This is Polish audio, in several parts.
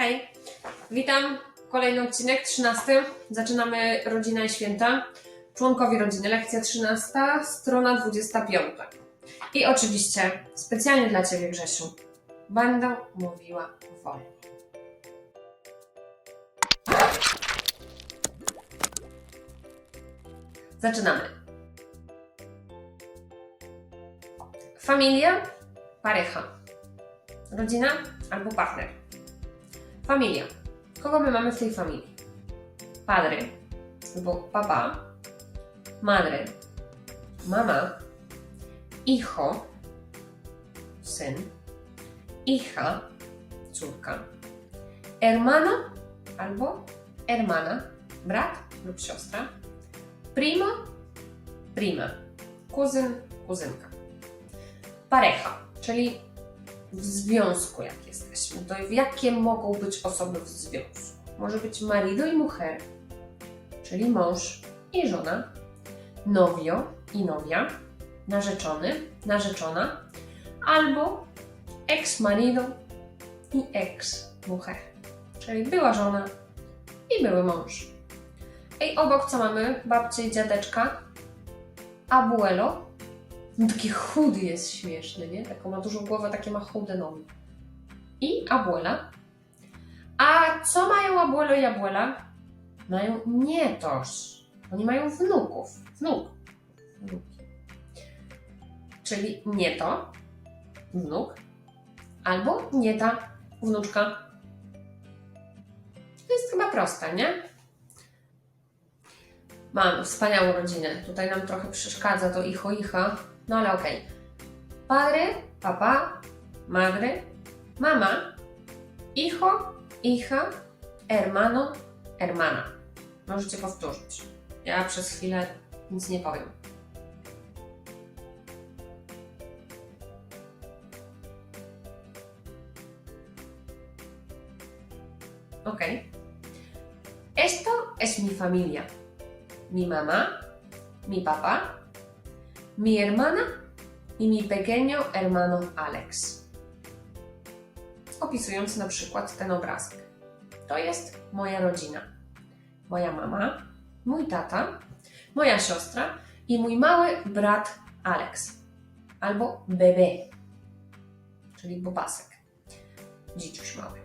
Hej, witam. Kolejny odcinek, 13. Zaczynamy Rodzina i Święta. Członkowie rodziny, lekcja 13, strona 25. I oczywiście specjalnie dla Ciebie, Grzesiu, będę mówiła wolno. Zaczynamy. Familia, pareja. Rodzina albo partner. Familia. Kogo my mamy w tej familii? Padre albo papa, madre, mama, hijo, syn, hija, córka, hermano. Albo. Hermana, brat. Lub siostra, primo, prima, kuzyn, kuzynka. Pareja, czyli w związku, jak jesteśmy, to jakie mogą być osoby w związku? Może być marido i mujer, czyli mąż i żona, novio i novia, narzeczony, narzeczona, albo ex marido i ex mujer, czyli była żona i były mąż. I obok co mamy? Babcie i dziadeczka, abuelo, no taki chudy jest śmieszny, nie? Taką ma dużą głowę, takie ma chude nogi. I abuela. A co mają abuelo i abuela? Mają nietos. Oni mają wnuków. Wnuk. Wnuki. Czyli nieto, wnuk, albo nieta, wnuczka. To jest chyba proste, nie? Mam wspaniałą rodzinę. Tutaj nam trochę przeszkadza to icho, icha, no ale okej. Padre, papa, madre, mama, hijo, hija, hermano, hermana. Możecie powtórzyć. Ja przez chwilę nic nie powiem. Ok. Esto es mi familia. Mi mamá, mi papá, mi hermana i mi pequeño hermano Alex. Opisując na przykład ten obrazek. To jest moja rodzina. Moja mama, mój tata, moja siostra i mój mały brat Alex. Albo bebé, czyli bobasek. Dzieciuś mały.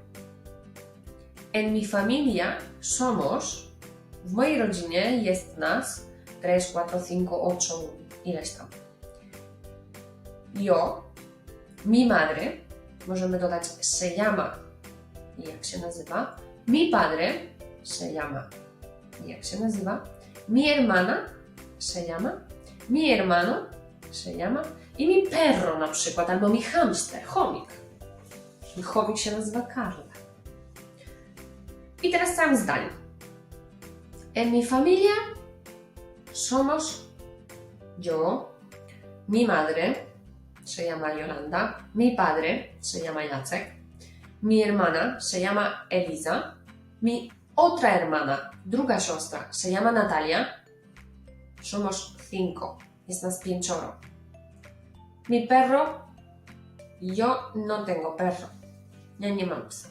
En mi familia somos, w mojej rodzinie jest nas 3, 4, 5, 8, ileś tam. Yo, mi madre, możemy dodać se llama, jak się nazywa. Mi padre, se llama, jak się nazywa. Mi hermana, se llama. Mi hermano, se llama. I mi perro na przykład, albo mi hamster, chomik. Mi chomik się nazywa Karla. I teraz całym zdaniem. En mi familia somos yo, mi madre, se llama Yolanda, mi padre, se llama Jacek, mi hermana, se llama Eliza, mi otra hermana, druga siostra, se llama Natalia, somos cinco, jest nas pięcioro. Mi perro, yo no tengo perro, ja nie mam psa.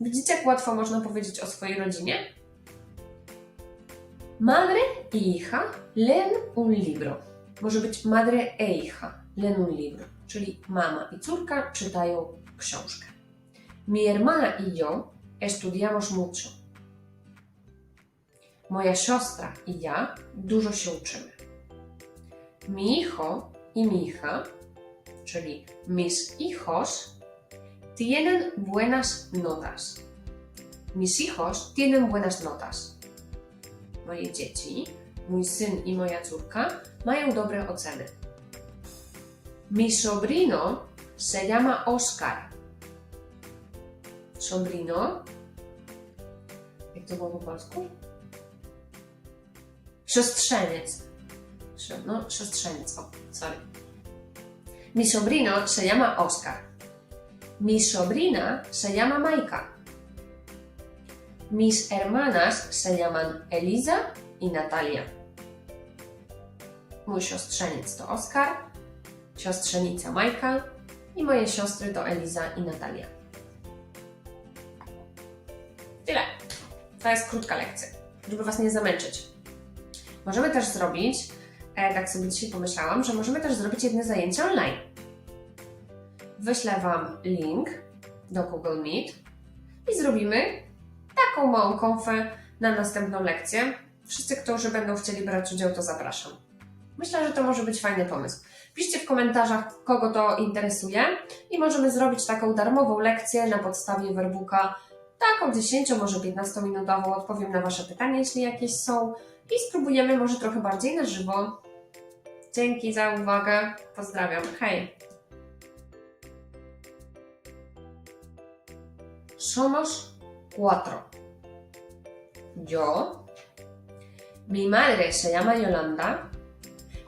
Widzicie, jak łatwo można powiedzieć o swojej rodzinie? Madre y hija leen un libro. Może być madre e hija leen un libro, czyli mama i córka czytają książkę. Mi hermana y yo estudiamos mucho. Moja siostra i ja dużo się uczymy. Mi hijo y mi hija, czyli mis hijos, tienen buenas notas. Mis hijos tienen buenas notas. Moje dzieci, mój syn i moja córka mają dobre oceny. Mi sobrino se llama Oscar. Sobrino. Jak to było po polsku? Siostrzeniec. Sio- No, siostrzeniec. O, sorry. Mi sobrino se llama Oscar. Mi sobrina se llama Maika. Mis hermanas se llaman Eliza y Natalia. Mój siostrzeniec to Oskar, siostrzenica Majka i moje siostry to Eliza i Natalia. Tyle. To jest krótka lekcja, żeby Was nie zamęczyć. Możemy też zrobić, e, tak sobie dzisiaj pomyślałam, że możemy też zrobić jedne zajęcie online. Wyślę Wam link do Google Meet i zrobimy taką małą konfę na następną lekcję. Wszyscy, którzy będą chcieli brać udział, to zapraszam. Myślę, że to może być fajny pomysł. Piszcie w komentarzach, kogo to interesuje i możemy zrobić taką darmową lekcję na podstawie werbuka, taką 10, może 15-minutową. Odpowiem na Wasze pytania, jeśli jakieś są i spróbujemy może trochę bardziej na żywo. Dzięki za uwagę. Pozdrawiam. Hej! Szomosz 4. Yo. Mi madre se llama Yolanda.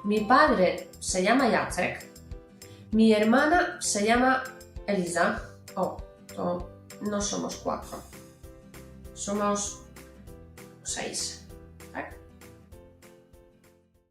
Mi padre se llama Jacek. Mi hermana se llama Elisa. Oh, no, no somos cuatro. Somos seis.